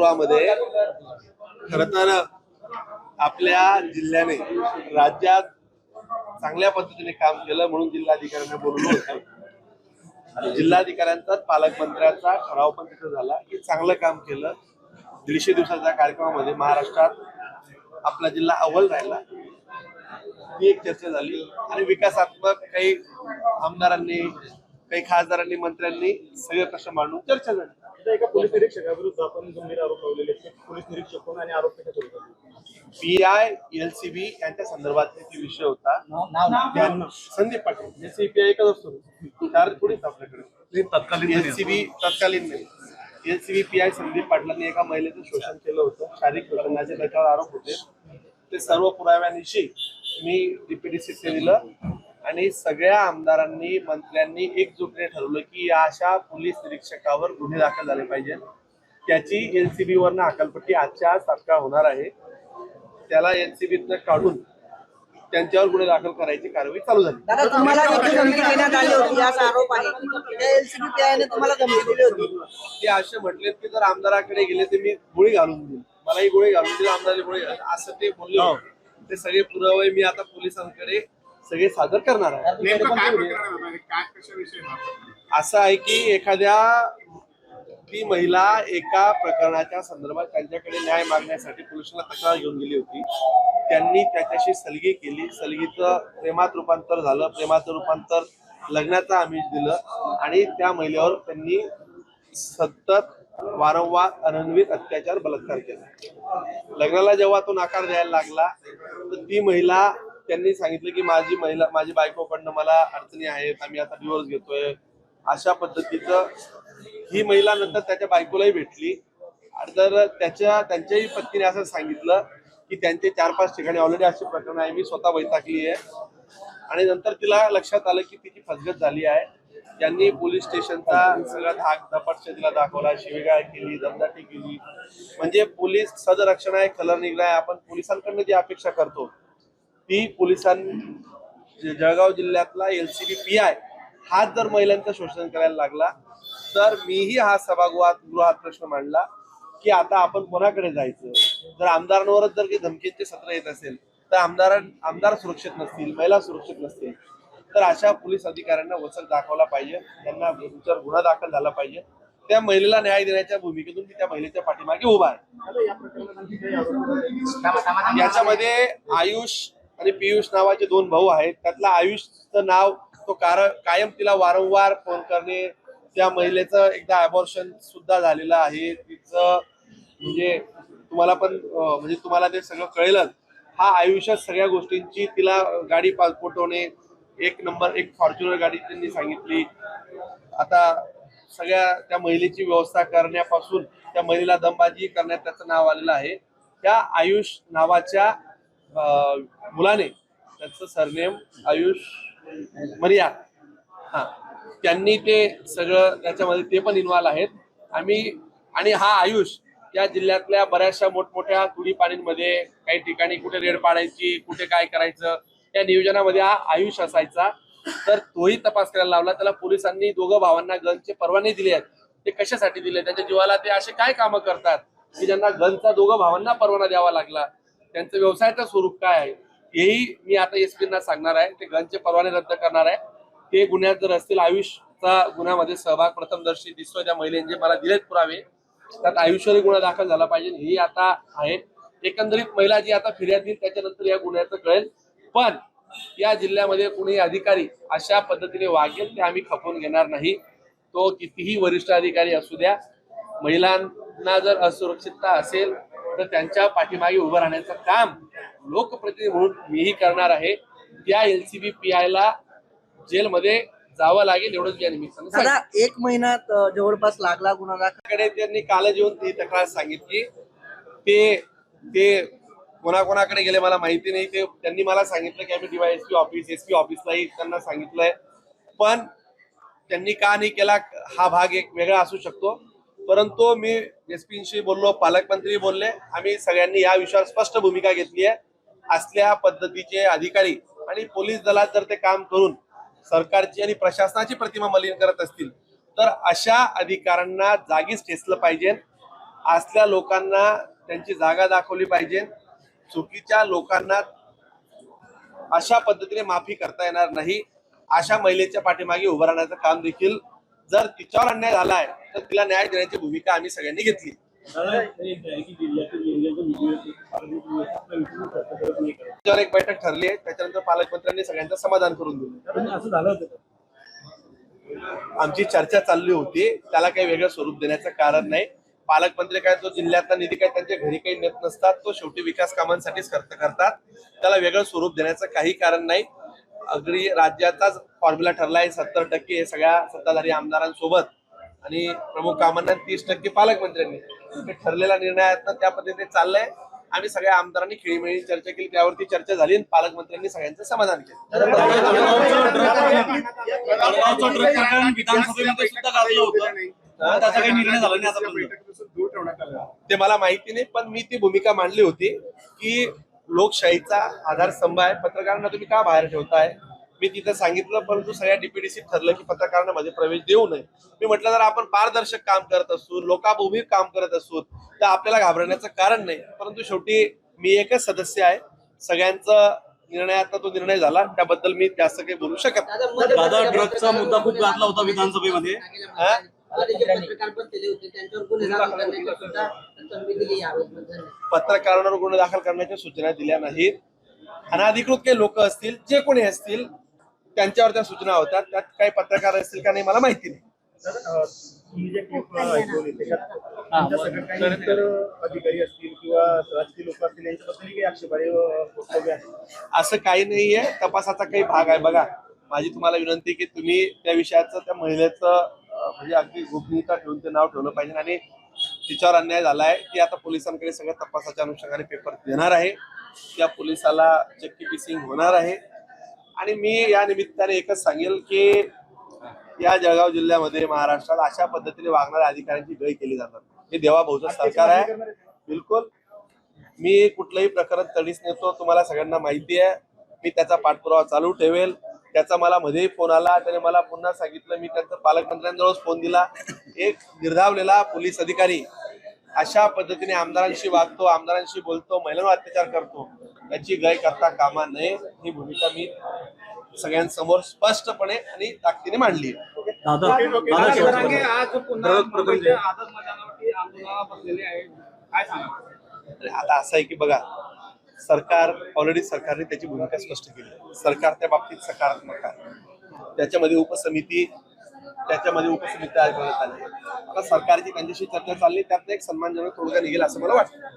मध्ये खर तर आपल्या जिल्ह्याने राज्यात चांगल्या पद्धतीने काम केलं म्हणून जिल्हाधिकाऱ्यांना बोलवलं होतं. जिल्हाधिकाऱ्यांचाच पालकमंत्र्यांचा ठराव पण तिथं झाला की चांगलं काम केलं. दीडशे दिवसाच्या कार्यक्रमामध्ये महाराष्ट्रात आपला जिल्हा अव्वल राहिला. ही एक चर्चा झाली. आणि विकासात्मक काही आमदारांनी काही खासदारांनी मंत्र्यांनी सगळे प्रश्न मांडून चर्चा झाली. एका पोलीस निरीक्षकाविरुद्ध आपण गंभीर आरोप लावलेले आहेत. पोलीस निरीक्षक कोण आणि आरोप कशा स्वरूपाचे P I L C B यांच्या संदर्भात विषय होता. संदीप पाटील. जे एकच असतो. चार थोडीच आपल्याकडे. तत्कालीन एलसीबी तत्कालीन नाही. एलसीबी पी आय संदीप पाटलांनी एका महिलेचं शोषण केलं होतं. शारीरिक शोषणाचे त्याच्यावर आरोप होते. ते सर्व पुराव्यानिशी मी डीपीडीसी दिलं आणि सगळ्या आमदारांनी मंत्र्यांनी एकजुटीने ठरवलं की या अशा पोलीस निरीक्षकावर गुन्हे दाखल झाले पाहिजे. त्याची एलसीबी वरनं अकलपट्टी आजच्या आज तात्काळ होणार आहे. त्याला एलसीबीतनं काढून त्यांच्यावर गुन्हे दाखल करायची कारवाई चालू झाली. दादा तुम्हाला देखील धमकी देण्यात आली होती असा आरोप आहे. त्या एलसीबीपीआयने तुम्हाला धमकी दिली होती. ते असे म्हटले की जर आमदाराकडे गेले तर मी गोळी घालून देईन मलाही गोळी घालून दिली आमदाराला गोळी घालून असं ते बोलले होते. ते सगळे पुरावे मी आता पोलिसांकडे सगळे सादर करणार आहे. वापर असं आहे की एखाद्या ती महिला एका प्रकरणाच्या संदर्भात त्यांच्याकडे न्याय मागण्यासाठी पोलिसांना तक्रार घेऊन गेली होती. त्यांनी त्याच्याशी सलगी केली. सलगीचं प्रेमात रूपांतर झालं. प्रेमाचं रूपांतर लग्नाचं आमिष दिलं आणि त्या महिलेवर त्यांनी सतत वारंवार अनन्वित अत्याचार बलात्कार केला. लग्नाला जेव्हा तो नकार द्यायला लागला तर ती महिला त्यांनी सांगितलं की माझी महिला माझी बायकोकडनं मला अडचणी आहेत आम्ही आता डिवोर्स घेतोय. अशा पद्धतीचं ही महिला नंतर त्याच्या बायकोलाही भेटली. आणि तर त्याच्या त्यांच्याही पत्नीने असं सांगितलं की त्यांचे चार पाच ठिकाणी ऑलरेडी अशी प्रकरण आहे मी स्वतः वैतागली आहे. आणि नंतर तिला लक्षात आलं की तिची फसगत झाली आहे. त्यांनी पोलीस स्टेशनचा सगळा धाक धपटशे तिला दाखवला शिवेगाळ केली दमदाटी केली. म्हणजे पोलीस सदरक्षण आहे कलर निघला आहे आपण पोलिसांकडनं जी अपेक्षा करतो ती पोलिसां जे जळगाव जिल्ह्यातला एलसीबी पी आय हाच जर महिलांचं शोषण करायला लागला तर मीही हा सभागृहात गृहात प्रश्न मांडला की आता आपण कोणाकडे जायचं? जर आमदारांवरच जर काही धमकीचे सत्र येत असेल तर आमदार आमदार सुरक्षित नसतील महिला सुरक्षित नसतील तर अशा पोलीस अधिकाऱ्यांना वचक दाखवला पाहिजे त्यांना गुन्हा दाखल झाला पाहिजे. त्या महिलेला न्याय देण्याच्या भूमिकेतून मी त्या महिलेच्या पाठीमागे उभा आहे? याच्यामध्ये आयुष आणि पियुष नावाचे दोन भाऊ आहेत. त्यातला आयुषचं नाव तो कार कायम तिला वारंवार फोन करणे त्या महिलेचं एकदा अबॉर्शन सुद्धा झालेलं आहे. तिचं म्हणजे तुम्हाला पण म्हणजे तुम्हाला ते सगळं कळेलच. हा आयुष्यात सगळ्या गोष्टींची तिला गाडी पाठवणे एक नंबर एक फॉर्च्युनर गाडी त्यांनी सांगितली. आता सगळ्या त्या महिलेची व्यवस्था करण्यापासून त्या महिलेला दमबाजी करण्यात त्याचं नाव आलेलं आहे. त्या आयुष नावाच्या मुलाने त्याचं सरनेम आयुष मरिया. हा. त्यांनी ते सगळं त्याच्यामध्ये ते पण इन्व्हॉल्व आहेत. आम्ही आणि हा आयुष या जिल्ह्यातल्या बऱ्याचशा मोठमोठ्या तुडीपाणींमध्ये काही ठिकाणी कुठे रेड पाडायची कुठे काय करायचं त्या नियोजनामध्ये हा आयुष असायचा. तर तोही तपास करायला लावला. त्याला पोलिसांनी दोघं भावांना गनचे परवाने दिले आहेत. ते कशासाठी दिले? त्याच्या जीवाला ते असे काय कामं करतात? की ज्यांना गनचा दोघं भावांना परवाना द्यावा लागला. त्यांचं व्यवसायाचं स्वरूप काय आहे? हेही मी आता एस ना सांगणार आहे. ते गनचे परवाने रद्द करणार आहे. ते गुन्ह्यात जर असतील आयुषचा गुन्ह्यामध्ये सहभाग प्रथमदर्शी दिसतोय त्या महिलेने मला दिलेत पुरावे त्यात आयुष्यही गुन्हा दाखल झाला पाहिजे. हे आता आहे. एकंदरीत महिला जी आता फिर्याद देईल त्याच्यानंतर या गुन्ह्याचं कळेल. पण या जिल्ह्यामध्ये कुणी अधिकारी अशा पद्धतीने वागेल ते आम्ही खपवून घेणार नाही. तो कितीही वरिष्ठ अधिकारी असू द्या महिलांना जर असुरक्षितता असेल तर त्यांच्या पाठीमागे उभं राहण्याचं काम लोकप्रतिनिधी म्हणून मीही करणार आहे. त्या L C B P I ला जेलमध्ये जावं लागेल एवढंच या निमित्तानं एक महिन्यात जवळपास लागला गुन्हा दाखलकडे त्यांनी काल येऊन ती तक्रार सांगितली. ते ते कोणाकोणाकडे गेले मला माहिती नाही. ते त्यांनी मला सांगितलं की आम्ही डीवायएसपी ऑफिस एस पी ऑफिसलाही त्यांना सांगितलंय. पण त्यांनी का नाही केला हा भाग एक वेगळा असू शकतो. परंतु मी एसपींशी बोललो पालकमंत्री बोलले. आम्ही सगळ्यांनी या विषयावर स्पष्ट भूमिका घेतली आहे. असल्या पद्धतीचे अधिकारी आणि पोलीस दलात जर ते काम करून सरकारची आणि प्रशासनाची प्रतिमा मलिन करत असतील तर अशा अधिकाऱ्यांना जागीच ठेचलं पाहिजे. असल्या लोकांना त्यांची जागा दाखवली पाहिजे. चुकीच्या लोकांना अशा पद्धतीने माफी करता येणार नाही. अशा महिलेच्या पाठीमागे उभं राहण्याचं काम देखील जर तिच्यावर अन्याय झालाय तर तिला न्याय देण्याची भूमिका आम्ही सगळ्यांनी घेतली. त्याच्यावर एक बैठक ठरली आहे त्याच्यानंतर पालकमंत्र्यांनी सगळ्यांचं समाधान करून दिलं. असं झालं होतं आमची चर्चा चालली होती त्याला काही वेगळं स्वरूप देण्याचं कारण नाही. पालकमंत्री काय जो जिल्ह्यातला निधी काय त्यांच्या घरी काही नेत नसतात तो शेवटी विकास कामांसाठीच खर्च करतात त्याला वेगळं स्वरूप देण्याचं काही कारण नाही. अगदी राज्याचाच फॉर्म्युला ठरला आहे सत्तर टक्के सगळ्या सत्ताधारी आमदारांसोबत. आणि प्रमुख कामांना तीस टक्के पालकमंत्र्यांनी. ते ठरलेला निर्णयात त्या पद्धतीने चाललाय. आम्ही सगळ्या आमदारांनी खेळीमेळी चर्चा केली त्यावरती चर्चा झाली आणि पालकमंत्र्यांनी सगळ्यांचं समाधान केलं. त्याचा काही निर्णय झाला दूर ठेवण्यात ते मला माहिती नाही पण मी ती भूमिका मांडली होती की लोकशाहीचा आधारस्तंभ आहे. पत्रकारांना तुम्ही का बाहेर ठेवताय? मी तिथं सांगितलं परंतु सगळ्या डीपीडीसी ठरलं की पत्रकारांना मध्ये प्रवेश देऊ नये. मी म्हटलं जर आपण पारदर्शक काम करत असू लोकाभिमुख काम करत असू तर आपल्याला घाबरण्याचं कारण नाही. परंतु शेवटी मी एकच सदस्य आहे. सगळ्यांचा निर्णयाचा तो निर्णय झाला. त्याबद्दल मी जास्त काही बोलू शकत नाही. दादा ड्रगचा मुद्दा खूप गाजला होता विधानसभेमध्ये. पत्रकारांवर गुन्हे दाखल करण्याच्या सूचना दिल्या नाहीत. अनाधिकृत काही लोक असतील जे कोणी असतील त्यांच्यावर त्या सूचना होत्या त्यात काही पत्रकार असतील का नाही मला माहिती नाही. अधिकारी असतील किंवा राजकीय लोक असतील यांच्याबद्दल काही आक्षेपार्ह असं काही नाहीये तपासाचा काही भाग आहे. बघा माझी तुम्हाला विनंती की तुम्ही त्या विषयाचं त्या महिलेचं म्हणजे अगदी गोपनीयता ठेवून ते नाव ठेवलं पाहिजे आणि तिच्यावर अन्याय झालाय ती आता पोलिसांकडे सगळ्या तपासाच्या अनुषंगाने पेपर देणार आहे. त्या पोलिसाला चक्की पिसिंग होणार आहे. आणि मी या निमित्ताने एकच सांगेल की या जळगाव जिल्ह्यामध्ये महाराष्ट्रात अशा पद्धतीने वागणाऱ्या अधिकाऱ्यांची गय केली जातात. हे देवाभाऊचं सरकार आहे. बिलकुल. मी कुठलंही प्रकरण तडीस नेतो तुम्हाला सगळ्यांना माहिती आहे. मी त्याचा पाठपुरावा चालू ठेवेल. त्याचा मला मध्येही फोन आला त्याने मला पुन्हा सांगितलं मी त्यांचा पालकमंत्र्यांजवळच फोन दिला. एक निर्धावलेला पोलीस अधिकारी अशा पद्धतीने आमदारांशी वागतो आमदारांशी बोलतो महिलांवर अत्याचार करतो त्याची गय करता कामा नये ही भूमिका मी सगळ्यांसमोर स्पष्टपणे आणि ताकदीने मांडली. आज पुन्हा आता असं आहे की बघा सरकार ऑलरेडी सरकारने त्याची भूमिका स्पष्ट केली. सरकार त्या बाबतीत सकारात्मक आहे. त्याच्यामध्ये उपसमिती त्याच्यामध्ये उपसमिती तयार करण्यात आली आता सरकारची त्यांच्याशी चर्चा चालली त्यात एक सन्मानजनक तोडगा निघेल असं मला वाटतं.